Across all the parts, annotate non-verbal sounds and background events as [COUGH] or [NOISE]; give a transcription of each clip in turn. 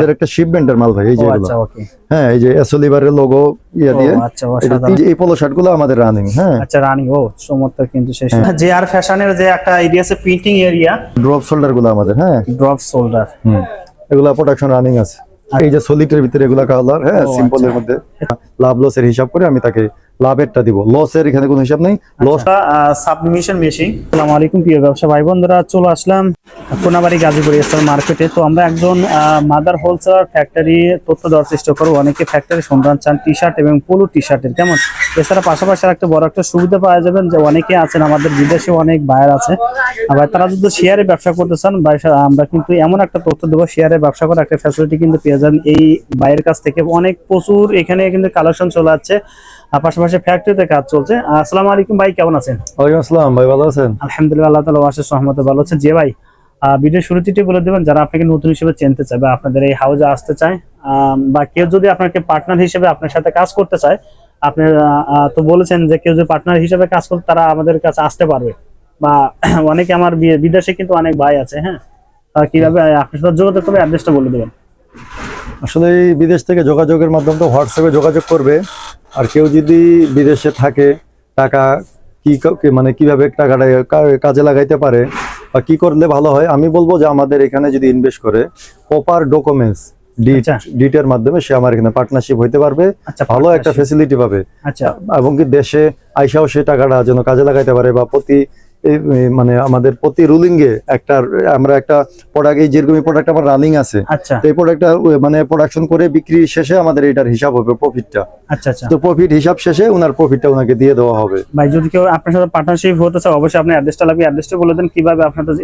এর একটা শিপমেন্টের মাল ভাই এই যে আচ্ছা ওকে হ্যাঁ এই যে এসোলিভারের লোগো ইয়া দিয়ে। আচ্ছা এই পোলো শার্টগুলো আমাদের রানিং হ্যাঁ। আচ্ছা রানি ও চমৎকার কিন্তু শেষ হ্যাঁ। যে আর ফ্যাশনের যে একটা এরিয়া আছে প্রিন্টিং এরিয়া ড্রপ শোল্ডারগুলো আমাদের হ্যাঁ। ড্রপ শোল্ডার হুম। এগুলা প্রোডাকশন রানিং আছে। এই যে সলিটের ভিতরে এগুলা কালার হ্যাঁ ও, সিম্পল এর মধ্যে। লাভ লসের হিসাব করে আমি তাকে লাভেরটা দিব। লসের এখানে কোনো হিসাব নেই। লস সাবমিশন মেশিন আসসালামু আলাইকুম প্রিয় ব্যবসা ভাই বোনরা চলে আসলাম কোনাবাড়ি গাজীপুর স্টার মার্কেটে। তো আমরা একজন মাদার হোলসেলার ফ্যাক্টরি তথ্য দেওয়ার চেষ্টা করব। অনেকে ফ্যাক্টরি সন্ধান চান টি শার্ট এবং পোলো টি শার্টের কেমন? এছাড়া পাশাপাশি আর একটা বড় একটা সুবিধা পাওয়া যাবেন যে অনেকে আছেন আমাদের বিদেশে অনেক বায়ার আছে। আবার তারা যদি শেয়ারে ব্যবসা করতে চান আমরা কিন্তু এমন একটা তথ্য দেবো শেয়ারে ব্যবসা করার একটা ফ্যাসিলিটি কিন্তু পেয়ে যান এই বাইরের কাছ থেকে। অনেক প্রচুর এখানে কিন্তু কালেকশন চলে আর পাশাপাশি ফ্যাক্টরিতে কাজ চলছে। আসসালামু আলাইকুম ভাই কেমন আছেন? ওয়ালাইকুম আসসালাম ভাই ভালো আছেন? আলহামদুলিল্লাহ আল্লাহ তালা আশেষ সহমতে ভালো আছে যে ভাই আহ, ভিডিও শুরুতেই বলে দেবেন যারা আপনাকে নতুন হিসেবে চিনতে চায় বা আপনাদের এই হাউজে আসতে চায় বা কেউ যদি আপনাকে পার্টনার হিসেবে আপনার সাথে কাজ করতে চায় আপনি তো বলেছেন যে কেউ যদি পার্টনার হিসেবে কাজ করতে, তারা আমাদের কাছে আসতে পারবে। বা [CLEARS THROAT] অনেকে আমার বিদেশে কিন্তু অনেক ভাই আছে হ্যাঁ? তারা কীভাবে আপনার সাথে যোগাযোগ করবে অ্যাড্রেসটা বলে দেবেন। আসলে বিদেশ থেকে যোগাযোগের মাধ্যমে তো হোয়াটসঅ্যাপে যোগাযোগ করবে। আর কেউ যদি বিদেশে থাকে, টাকা কি মানে কীভাবে টাকাটা কাজে লাগাইতে পারে বা কি করলে ভালো হয়, আমি বলব যে আমাদের এখানে যদি ইনভেস্ট করে প্রপার ডকুমেন্টস। ডিটের মাধ্যমে সে আমার এখানে পার্টনারশিপ হইতে পারবে আচ্ছা ভালো একটা। ফেসিলিটি পাবে। আচ্ছা। এবং কি দেশে আইসাও সেই টাকাটা যেন কাজে লাগাইতে পারে বা প্রতি মানে আমাদের প্রতি রুলিং একটা আমরা একটা প্রোডাক্ট এই যেরকম প্রোডাক্ট আমার রানিং আছে আচ্ছা। এই প্রোডাক্টটা মানে প্রোডাকশন করে বিক্রি শেষে আমাদের এটার হিসাব হবে প্রফিটটা আচ্ছা আচ্ছা। তো প্রফিট হিসাব শেষে ওনার প্রফিটটা ওনাকে দিয়ে দেওয়া হবে। ভাই যদি কেউ আপনার সাথে পার্টনারশিপ হতে চায় অবশ্যই আপনি অ্যাড্রেসটা লাগবে অ্যাড্রেসটা বলে দেন কীভাবে আপনাদের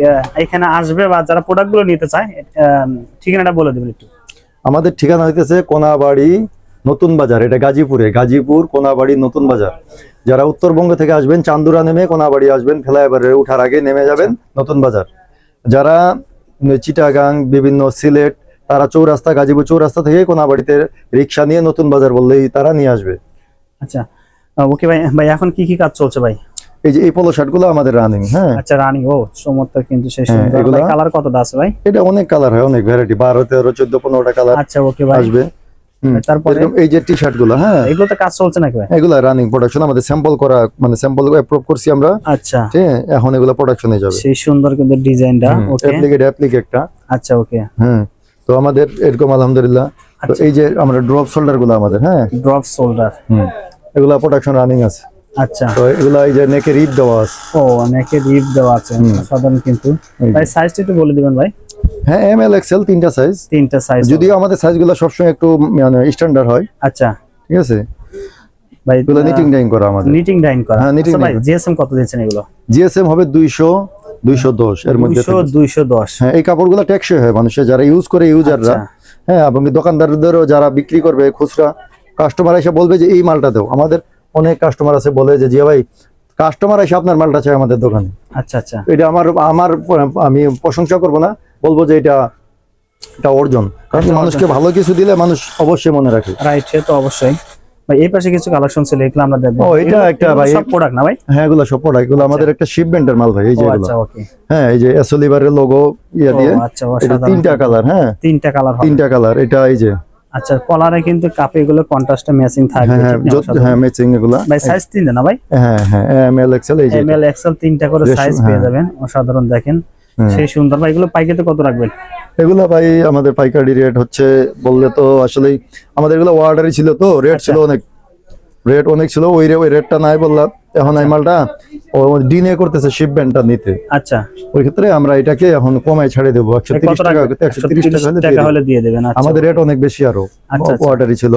এখানে আসবে বা যারা প্রোডাক্টগুলো নিতে চায় ঠিকানাটা বলে দেবেন একটু। আমাদের ঠিকানা হইতেছে কোনাবাড়ি নতুন বাজার, এটা গাজীপুরে, গাজীপুর কোনাবাড়ি নতুন বাজার। যারা উত্তরবঙ্গ থেকে আসবেন, চান্দুরা নেমে কোনাবাড়ি আসবেন ফ্লাইওভারে উঠার আগে নেমে যাবেন নতুন বাজার। যারা চিটাগাং, বিভিন্ন সিলেট, তারা চৌরাস্তা, গাজীপুর চৌরাস্তা থেকে কোনাবাড়িতে রিক্সা নিয়ে নতুন বাজার বললেই তারা নিয়ে আসবে। আচ্ছা ওকে ভাই ভাই, এখন কি কি কাজ চলছে ভাই? এই যে এই পোলো শার্টগুলো আমাদের রানিং হ্যাঁ। আচ্ছা রানি ও চমৎকার কিন্তু সেই হ্যাঁ, সুন্দর। কালার কতটা আছে ভাই? এটা অনেক কালার হয় অনেক ভ্যারাইটি বারো তেরো চোদ্দ পনেরোটা কালার আচ্ছা ওকে ভাই। আসবে। তারপরে? এই যে টি শার্টগুলো হ্যাঁ। এগুলো তো কাজ চলছে নাকি ভাই? এগুলা রানিং প্রোডাকশন আমাদের স্যাম্পল করা মানে স্যাম্পল অ্যাপ্রুভ করছি আমরা। আচ্ছা। ঠিক এখন এগুলো প্রোডাকশনে যাবে। সেই সুন্দর কিন্তু ডিজাইনটা ওকে অ্যাপ্লিকেট অ্যাপ্লিক একটা। আচ্ছা ওকে হ্যাঁ তো আমাদের এরকম আলহামদুলিল্লাহ। তো আচ্ছা। এই যে আমরা ড্রপ শোল্ডারগুলো আমাদের হ্যাঁ। ড্রপ শোল্ডার হুম এগুলা প্রোডাকশন রানিং আছে। আচ্ছা। তো এগুলা এই যে নেকে রিপ দেওয়া আছে। ও রিপ দেওয়া আছে। সাধারণ কিন্তু। ভাই সাইজটা একটু বলে দিবেন ভাই। হ্যাঁ এম এল এক্সেল তিনটা সাইজ তিনটা সাইজ যদিও আমাদের সাইজগুলো সবসময় একটু মানে স্ট্যান্ডার্ড হয়। আচ্ছা। ঠিক আছে? ভাই এগুলো নিটিং ডাইং করা আমাদের। নিটিং ডাইন করা। হ্যাঁ, knitting আচ্ছা ভাই জিএসএম কত দিচ্ছেন এগুলো? জিএসএম হবে দুইশো দুইশো দশ এর মধ্যে হ্যাঁ এই কাপড়গুলো টেকসই হয় যারা ইউজ করে ইউজাররা আচ্ছা। হ্যাঁ এবং দোকানদারদেরও যারা বিক্রি করবে খুচরা কাস্টমার এসে বলবে যে এই মালটা দাও। আমাদের অনেক কাস্টমার আছে বলে যে জিয়া ভাই কাস্টমার এসে আপনার মালটা চাই আমাদের দোকানে। আচ্ছা আচ্ছা। এটা আমার আমার আমি প্রশংসা করব না বলব যে এটা এটা অর্জন। কারণ আচ্ছা, মানুষকে ভালো কিছু দিলে মানুষ অবশ্যই মনে রাখে। রাইট সে তো অবশ্যই। ভাই এই পাশে কিছু কালেকশন ছিল এগুলো আমরা দেখব। ও, এটা একটা ভাই- সব প্রোডাক্ট না ভাই? হ্যাঁ এগুলো সব প্রোডাক্ট এগুলো আমাদের একটা শিপমেন্টের মাল ভাই এই যে এগুলো। আচ্ছা হ্যাঁ এই যে এসোলিভারের লোগো ইয়ে দিয়ে। আচ্ছা তিনটা কালার হ্যাঁ। তিনটা কালার তিনটা কালার এটা এই যে। আচ্ছা কলারে কিন্তু কাপে এগুলো কন্ট্রাস্টে ম্যাচিং থাকবে হ্যাঁ হ্যাঁ হ্যাঁ ম্যাচিং এগুলা। ভাই সাইজ তিনটা না ভাই? হ্যাঁ হ্যাঁ এম এল এক্সেল এই যে। এম এল এক্সেল তিনটা করে সাইজ পেয়ে হ্যাঁ। যাবেন অসাধারণ দেখেন। সেই সুন্দর। ভাই এগুলো পাইকারিতে কত রাখবেন? এগুলা ভাই আমাদের পাইকারি রেট হচ্ছে বললে তো আসলে আমাদের এগুলো অর্ডারই ছিল তো রেট আচ্ছা। ছিল অনেক। রেট অনেক ছিল ওই রে- ওই রেটটা নাই বললাম। এখন এই মালটা ও ডিনে করতেছে শিপমেন্টটা নিতে। আচ্ছা। ওই ক্ষেত্রে আমরা এটাকে এখন কমাই ছাড়ে দেবো। একশো তিরিশ টাকা? একশো তিরিশ টাকা হলে দিয়ে দেবেন আচ্ছা। আমাদের রেট অনেক বেশি আরও আচ্ছা, আচ্ছা। অর্ডারই ছিল।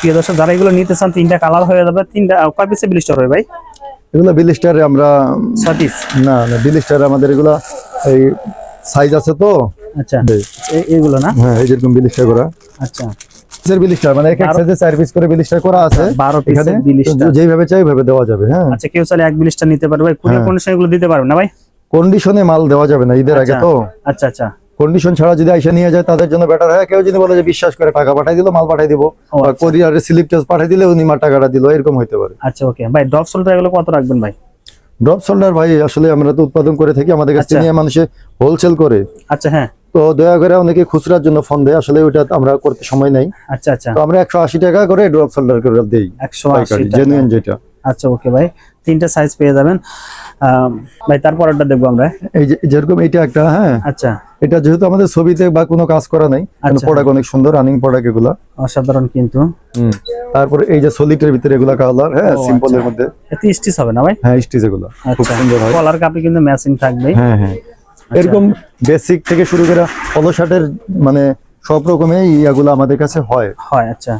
প্রিয় দর্শক যারা এগুলো নিতে চান তিনটা কালার হয়ে যাবে তিনটা কয় পিসে ব্লিস্টার হবে ভাই? এগুলো বিলিস্টারে আমরা ছয় না না বিলিস্টারে আমাদের এগুলা এই সাইজ আছে তো। আচ্ছা। এই, এ- না? হ্যাঁ এই যেরকম বিলিস্টার করা। আচ্ছা। বিলিস্টার মানে এক এক সাইজে চার পিস করে বিলিস্টার করা আছে বারো এখানে। পিসের ব্লিস্টার যেভাবে চাই ওইভাবে দেওয়া যাবে হ্যাঁ। আচ্ছা কেউ চাইলে এক ব্লিস্টার নিতে পারবে। ভাই হ্যাঁ। কন্ডিশন এগুলো দিতে পারবে না ভাই? কন্ডিশনে মাল দেওয়া যাবে না ঈদের আগে আচ্ছা। তো। আচ্ছা আচ্ছা। কন্ডিশন ছাড়া যদি আইসা নিয়ে যায় তাদের জন্য বেটার হয় কেউ যদি বলে যে বিশ্বাস করে টাকা পাঠাই দিল মাল পাঠাই দিব আচ্ছা। কোরিয়ারে স্লিপ টেস্ট পাঠাই দিলে উনি মাল টাকাটা দিল এরকম হতে পারে। আচ্ছা ওকে ভাই ড্রপ সোলটা এগুলো কত রাখবেন ভাই? ড্রপ শোল্ডার ভাই আসলে আমরা তো উৎপাদন করে থাকি আমাদের কাছ আচ্ছা। নিয়ে মানুষে হোলসেল করে। আচ্ছা হ্যাঁ। তো দয়া করে অনেকে খুচরার জন্য ফোন দেয় আসলে ওইটা আমরা করতে সময় নেই। আচ্ছা আচ্ছা। তো আমরা একশো আশি টাকা করে ড্রপ সোল্ডার করে দিই একশো জেনুইন যেটা। আচ্ছা ওকে ভাই। তিনটা সাইজ পেয়ে যাবেন। ভাই তারপরটা দেখব আমরা। এই যে যেরকম এটা একটা হ্যাঁ। আচ্ছা। এটা যেহেতু আমাদের ছবিতে বা কোনো কাজ করা নাই আচ্ছা। প্রোডাক্ট অনেক সুন্দর রানিং প্রোডাক্ট এগুলা। অসাধারণ কিন্তু। তারপরে এই যে সলিটের ভিতরে এগুলা কালার হ্যাঁ সিম্পলের আচ্ছা। মধ্যে। এতে স্টিচ হবে না ভাই? হ্যাঁ স্টিচ এগুলা। খুব আচ্ছা। সুন্দর হয়। কলার কাপে কিন্তু ম্যাচিং থাকবে হ্যাঁ হ্যাঁ। এরকম বেসিক থেকে শুরু করে পলো শার্টের মানে সব রকমের ইয়াগুলো আমাদের কাছে হয়। হয় আচ্ছা।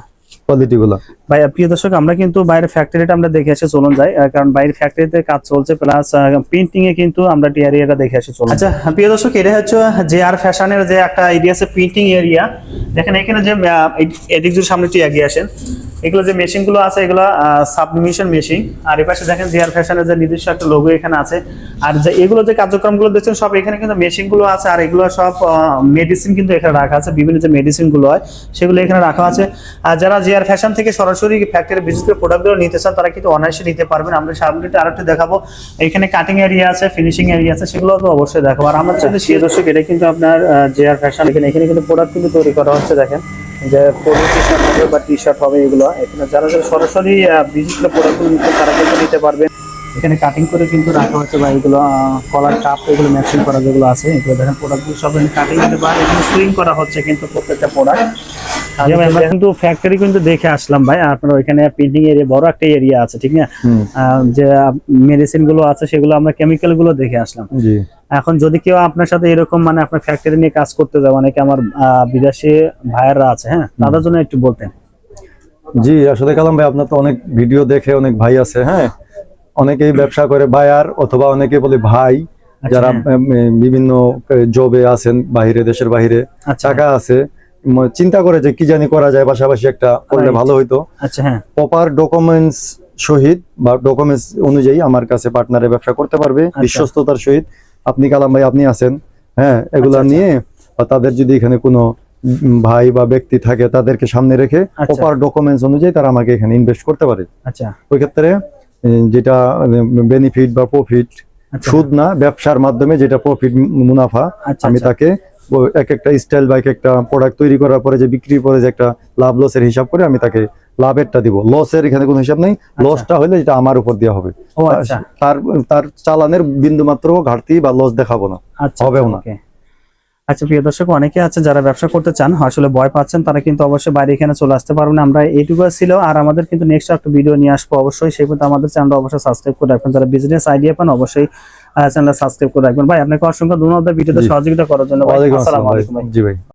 কোয়ালিটি গুলা। ভাই প্রিয় দর্শক আমরা কিন্তু বাইরের ফ্যাক্টরিটা আমরা দেখে এসে চলুন যাই কারণ বাইরের ফ্যাক্টরিতে কাজ চলছে প্লাস প্রিন্টিং এ কিন্তু আমরা এরিয়াটা দেখে এসে চলুন। আচ্ছা প্রিয় দর্শক এটা হচ্ছে যে আর ফ্যাশনের যে একটা এরিয়া আছে প্রিন্টিং এরিয়া দেখেন এখানে যে এদিক সামনে একটু এগিয়ে আসেন। এগুলো যে মেশিনগুলো আছে, এগুলো সাবলিমিশন মেশিন আর এই পাশে দেখেন জিআর ফ্যাশনের যে নিজস্ব একটা লোগো এখানে আছে। আর যে এগুলো যে কার্যক্রমগুলো দেখছেন, সব এখানে কিন্তু মেশিনগুলো আছে। আর এগুলো সব মেডিসিন কিন্তু এখানে রাখা আছে। বিভিন্ন যে মেডিসিনগুলো হয়, সেগুলো এখানে রাখা আছে। আর যারা জিআর ফ্যাশন থেকে সরাসরি ফ্যাক্টরি বিশেষ করে প্রোডাক্টগুলো নিতে চান, তারা কিন্তু অনায়াসে নিতে পারবেন। আমরা সামনেটা আরেকটু দেখাবো। এখানে কাটিং এরিয়া আছে ফিনিশিং এরিয়া আছে, সেগুলো তো অবশ্যই দেখাবো। আর আমার সাথে দর্শক, এটা কিন্তু আপনার জিআর ফ্যাশন এখানে এখানে কিন্তু প্রোডাক্ট কিন্তু তৈরি করা হচ্ছে, দেখেন। যে পোলো হবে বা টি শার্ট হবে এগুলো। এখানে যারা যারা সরাসরি বিশেষ প্রোডাক্ট নিতে তারা কিন্তু নিতে পারবে এখানে কাটিং করে কিন্তু রাখা হচ্ছে বা এগুলো কলার কাপ এগুলো ম্যাচিং করা যেগুলো আছে। এগুলো দেখেন প্রোডাক্টগুলো সব কাটিং বা এখানে সুইং করা হচ্ছে কিন্তু প্রত্যেকটা প্রোডাক্ট আমরা কিন্তু ফ্যাক্টরি কিন্তু দেখে আসলাম ভাই। আপনার ওইখানে প্রিন্টিং এরিয়া বড় একটা এরিয়া আছে ঠিক না? যে মেডিসিনগুলো আছে সেগুলো আমরা কেমিক্যালগুলো দেখে আসলাম। এখন যদি কেউ আপনার সাথে এরকম মানে আপনার ফ্যাক্টরি নিয়ে কাজ করতে যায় অনেকে আমার বিদেশি ভাইয়েরা আছে হ্যাঁ? তাদের জন্য একটু বলতেন। জি আসলে কালাম ভাই আপনার তো অনেক ভিডিও দেখে অনেক ভাই আছে হ্যাঁ? অনেকেই ব্যবসা করে বায়ার অথবা অনেকে বলে ভাই আচ্ছা, যারা। বিভিন্ন জবে আছেন বাইরে দেশের বাইরে আচ্ছা। টাকা আছে। চিন্তা করে যে কি জানি করা যায় পাশাপাশি একটা করলে ভালো হইতো আচ্ছা হ্যাঁ প্রপার ডকুমেন্টস সহিত বা ডকুমেন্টস অনুযায়ী আমার কাছে পার্টনারে ব্যবসা করতে পারবে আচ্ছা। বিশ্বস্ততার সহিত আপনি কালাম ভাই আপনি আছেন হ্যাঁ এগুলা আচ্ছা, আচ্ছা। নিয়ে তাদের যদি এখানে কোনো ভাই বা ব্যক্তি থাকে তাদেরকে সামনে রেখে আচ্ছা। প্রপার ডকুমেন্টস অনুযায়ী তারা আমাকে এখানে ইনভেস্ট করতে পারে আচ্ছা ওই ক্ষেত্রে যেটা বেনিফিট বা প্রফিট আচ্ছা সুদ না ব্যবসার মাধ্যমে যেটা প্রফিট মুনাফা আচ্ছা আমি আচ্ছা। তাকে এক একটা স্টাইল বা এক একটা প্রোডাক্ট তৈরি করার পরে যে বিক্রির পরে যে একটা লাভ লসের হিসাব করে আমি তাকে লাভেরটা দিব। লসের এখানে কোনো হিসাব নেই। লসটা হলে যেটা আমার উপর দেওয়া হবে। আচ্ছা। তার তার চালানের বিন্দু মাত্র ঘাটতি বা লস দেখাবো না। আচ্ছা হবেও আচ্ছা, না। আচ্ছা প্রিয় দর্শক অনেকে আছে যারা ব্যবসা করতে চান আসলে ভয় পাচ্ছেন তারা কিন্তু অবশ্যই বাইরে এখানে চলে আসতে পারবেন। আমরা এইটুকু ছিল আর আমাদের কিন্তু নেক্সট একটা ভিডিও নিয়ে আসব অবশ্যই। সেই পর্যন্ত আমাদের চ্যানেল অবশ্যই সাবস্ক্রাইব করে রাখবেন। যারা বিজনেস আইডিয়া পান অবশ্যই চ্যানেল সাবস্ক্রাইব করে রাখবেন। ভাই আপনাকে অসংখ্য ধন্যবাদ। ভিডিওতে সহযোগিতা করার জন্য। ভাই আসসালামু আলাইকুম। জি ভাই।